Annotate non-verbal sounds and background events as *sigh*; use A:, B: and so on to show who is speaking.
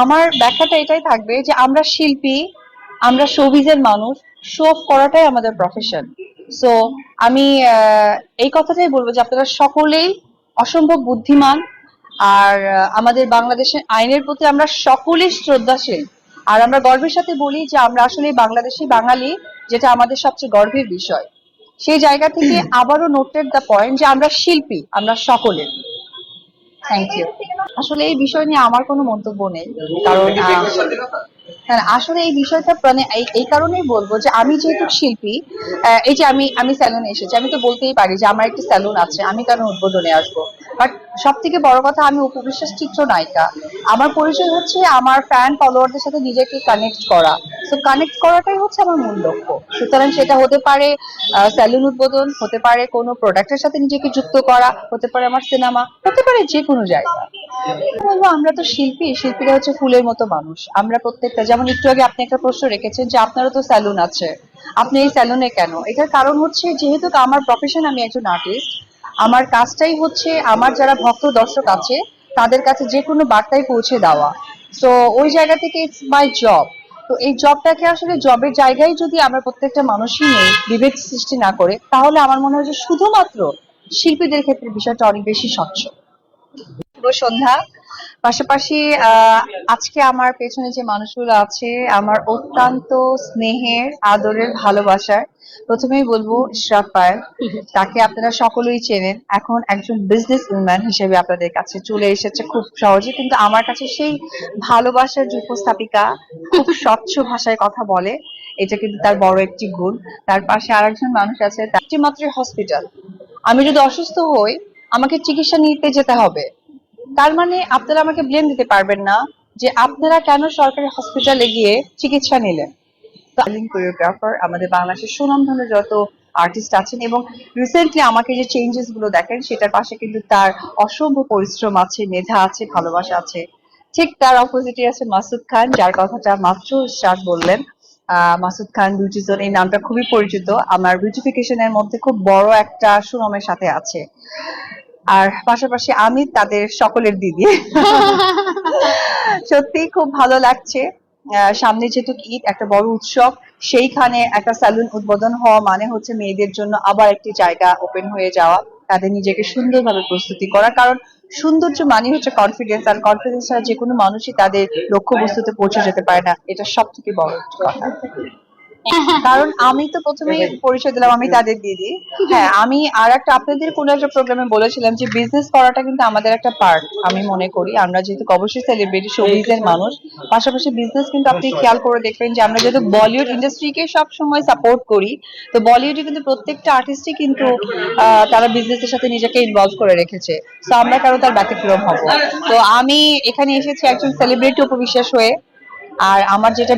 A: আমার ব্যাখ্যাটা এটাই থাকবে যে আমরা শিল্পী, আমরা শোবিজের মানুষ শো অফ করাটাই আমাদের প্রফেশন সো আমি এই কথাটাই বলব যে আপনারা সকলেই অসম্ভব বুদ্ধিমান আর আমাদের বাংলাদেশের আইনের প্রতি আমরা সকলেই শ্রদ্ধাশীল। আর আমরা গর্বের সাথে বলি যে আমরা আসলে বাংলাদেশি বাঙালি, যেটা আমাদের সবচেয়ে গর্বের বিষয়। সেই জায়গা থেকে আবারও নোটেড দ্য পয়েন্ট যে আমরা শিল্পী, আমরা সকলে থ্যাংক ইউ আসলে এই বিষয় নিয়ে আমার কোনো মন্তব্য নেই। কারণ হ্যাঁ আসলে এই বিষয়টা মানে এই- কারণেই বলব যে আমি যেহেতু শিল্পী এই যে আমি আমি স্যালুনে এসেছি আমি তো বলতেই পারি যে আমার একটি স্যালুন আছে আমি কেন উদ্বোধনে আসব? বাট সব থেকে বড় কথা আমি উপবিশ্বাস চিত্র নায়িকা আমার পরিচয় হচ্ছে আমার ফ্যান ফলোয়ারদের সাথে নিজেকে কানেক্ট করা। তো কানেক্ট করাটাই হচ্ছে আমার মূল লক্ষ্য। সুতরাং সেটা হতে পারে স্যালুন উদ্বোধন, হতে পারে কোনো প্রোডাক্টের সাথে নিজেকে যুক্ত করা, হতে পারে আমার সিনেমা হতে পারে যে কোনো জায়গা। আমরা তো শিল্পী, শিল্পীরা হচ্ছে ফুলের মতো মানুষ। আমরা প্রত্যেকটা, যেমন একটু আগে আপনি একটা প্রশ্ন রেখেছেন যে আপনারও তো স্যালুন আছে। আপনি এই স্যালুনে কেন? এটার কারণ হচ্ছে যেহেতু আমার প্রফেশন আমি একজন আর্টিস্ট আমার কাজটাই হচ্ছে আমার যারা ভক্ত, দর্শক আছে, তাদের কাছে যে কোনো বার্তায় পৌঁছে দেওয়া। তো ওই জায়গা থেকে ইটস মাই জব তো এই জবটাকে আসলে জবের জায়গায় যদি আমরা প্রত্যেকটা মানুষই নেই, বিভেদ সৃষ্টি না করে, তাহলে আমার মনে হয় যে শুধুমাত্র শিল্পীদের ক্ষেত্রে বিষয়টা অনেক বেশি স্বচ্ছ। সন্ধ্যা। পাশাপাশি আজকে আমার পেছনে যে মানুষগুলো আছে, আমার অত্যন্ত স্নেহের, আদরের, ভালোবাসার, প্রথমেই বলব ইশরাক পায়েল। তাকে আপনারা সকলেই চেনেন। এখন একজন বিজনেস উম্যান হিসেবে আপনাদের কাছে চলে এসেছে খুব সহজে, কিন্তু আমার কাছে সেই ভালোবাসার যে উপস্থাপিকা খুব স্বচ্ছ ভাষায় কথা বলে, এটা কিন্তু তার বড় একটি গুণ। তার পাশে আরেকজন মানুষ আছে, তার মাত্র হসপিটাল আমি যদি অসুস্থ হই, আমাকে চিকিৎসা নিতে যেতে হবে। তার মানে আপনারা আমাকে ব্লেম দিতে পারবেন না যে আপনারা কেন সরকারি হসপিটালে গিয়ে চিকিৎসা নিলেন। কোরিওগ্রাফার আমাদের বাংলাদেশের সুনাম সুনামধন্য যত আর্টিস্ট আছেন এবং রিসেন্টলি আমাকে যে চেঞ্জেসগুলো দেখেন, সেটার পাশে কিন্তু তার অসম্ভব পরিশ্রম আছে, মেধা আছে, ভালোবাসা আছে। ঠিক তার অপোজিটে আছে মাসুদ খান, যার কথাটা মাত্র স্টার্ট বললেন। মাসুদ খান বিউটি জোন এই নামটা খুবই পরিচিত। আমার বিউটিফিকেশনের মধ্যে খুব বড় একটা সুনামের সাথে আছে। আর পাশাপাশি আমি তাদের সকলের দিদি। সত্যি খুব ভালো লাগছে। সামনে যেহেতু ঈদ, একটা বড় উৎসব, সেইখানে একটা স্যালুন উদ্বোধন হওয়া মানে হচ্ছে মেয়েদের জন্য আবার একটি জায়গা ওপেন হয়ে যাওয়া, তাদের নিজেকে সুন্দরভাবে প্রস্তুতি করা। কারণ সৌন্দর্য মানে হচ্ছে কনফিডেন্স আর কনফিডেন্স ছাড়া যে কোনো মানুষই তাদের লক্ষ্যবস্তুতে পৌঁছে যেতে পারে না। এটা সব থেকে বড় কথা। *laughs* কারণ আমি তো প্রথমে পরিচয় দিলাম আমি তাদের দিদি। হ্যাঁ আমি আর একটা আপনাদের কোন একটা প্রোগ্রামে বলেছিলাম যে বিজনেস করাটা কিন্তু আমাদের একটা পার্ট আমি মনে করি। আমরা যেহেতু অবশ্যই সেলিব্রিটি শোবিজের মানুষ পাশাপাশি বিজনেস কিন্তু আপনি খেয়াল করে দেখবেন যে আমরা যেহেতু বলিউড ইন্ডাস্ট্রিকে সব সময় সাপোর্ট করি তো বলিউডে কিন্তু প্রত্যেকটা আর্টিস্টই কিন্তু তারা বিজনেসের সাথে নিজেকে ইনভলভ করে রেখেছে। তো আমরা কারও তার ব্যতিক্রম হব। তো আমি এখানে এসেছি একজন সেলিব্রিটি উপবিশ্বাস হয়ে আর আমার যেটা